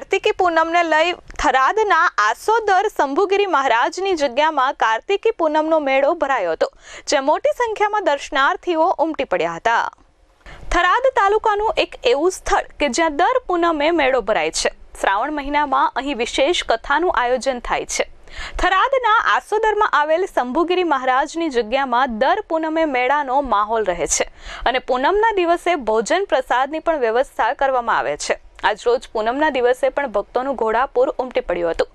કાર્તિકી પૂનમને લઈ થરાદના આસોદર શંભુગીરી મહારાજની જગ્યામાં કાર્તિકી પૂનમનો મેળો ભરાયો હતો જે મોટી સંખ્યામાં દર્શનાર્થીઓ ઉમટી પડ્યા હતા. થરાદ તાલુકાનું એક એવું સ્થળ કે જ્યાં દર પૂનમે મેળો ભરાય છે. શ્રાવણ મહિનામાં અહીં વિશેષ કથાનું આયોજન થાય છે. થરાદના આસોદરમાં આવેલ શંભુગીરી મહારાજની જગ્યામાં દર પૂનમે મેળાનો માહોલ રહે છે અને પૂનમના દિવસે ભોજન પ્રસાદની પણ વ્યવસ્થા કરવામાં આવે છે. આજરોજ પૂનમના દિવસે પણ ભક્તોનું ઘોડાપૂર ઉમટી પડ્યું હતું.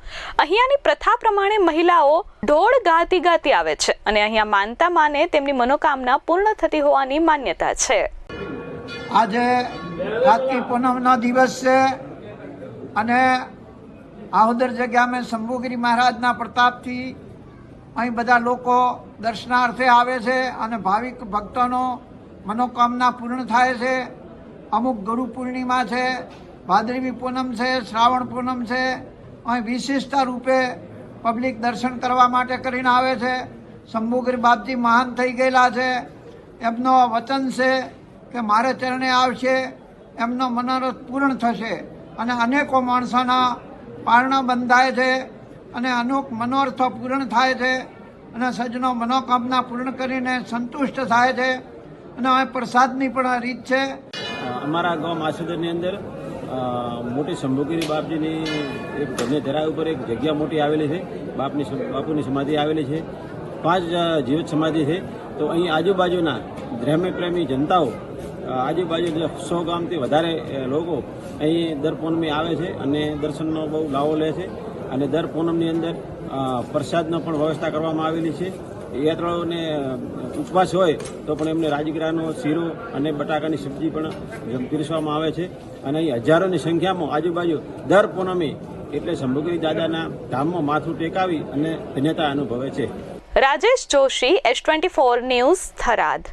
અહીંયાની પ્રથા પ્રમાણે મહિલાઓ ઢોળ ગાતી ગાતી આવે છે અને અહીંયા માનતા માને તેમની મનોકામના પૂર્ણ થતી હોવાની માન્યતા છે. આજે કાર્તિક પૂનમનો દિવસ છે અને આહોદર જગ્યામાં શંભુગીરી મહારાજના પ્રતાપથી અહીં બધા લોકો દર્શનાર્થે આવે છે અને ભાવિક ભક્તોનો મનોકામના પૂર્ણ થાય છે. અમુક ગુરુ પૂર્ણિમા છે ભાદરવી પૂનમ છે, શ્રાવણ પૂનમ છે, અહીં વિશિષ્ટ રૂપે પબ્લિક દર્શન કરવા માટે કરીને આવે છે. શંભુગીર બાપજી મહાન થઈ ગયેલા છે. એમનો વચન છે કે મારે ચરણે આવશે, એમનો મનોરથ પૂર્ણ થશે અને અનેકો માણસોના પારણા બંધાય છે અને અનેક મનોરથો પૂર્ણ થાય છે અને સજ્જનો મનોકામના પૂર્ણ કરીને સંતુષ્ટ થાય છે. અને અહીં પ્રસાદની પણ રીત છે. અમારા ગામ આસુદરની અંદર મોટી શંભુગીરી બાપજીની એક ધન્ય ધરા ઉપર એક જગ્યા મોટી આવેલી છે. બાપની બાપુની સમાધિ આવેલી છે. પાંચ જીવત સમાધિ છે. તો અહીં આજુબાજુના ધર્મ પ્રેમી જનતાઓ આજુબાજુ સો ગામથી વધારે લોકો અહીં દર પૂનમે આવે છે અને દર્શનનો બહુ લાવો લે છે. અને દર પૂનમની અંદર પ્રસાદનો પણ વ્યવસ્થા કરવામાં આવેલી છે. યાત્રાળુઓને ઉપવાસ હોય તો પણ એમને રાજગીરાનો શીરો અને બટાકાની સબ્જી પણ પીરસવામાં આવે છે. અને અહીં હજારોની સંખ્યામાં આજુબાજુ દર પૂનમે એટલે શંભુગીરી દાદાના ધામમાં માથું ટેકાવી અને ધન્યતા અનુભવે છે. Rajesh Joshi, S twenty four news Tharad.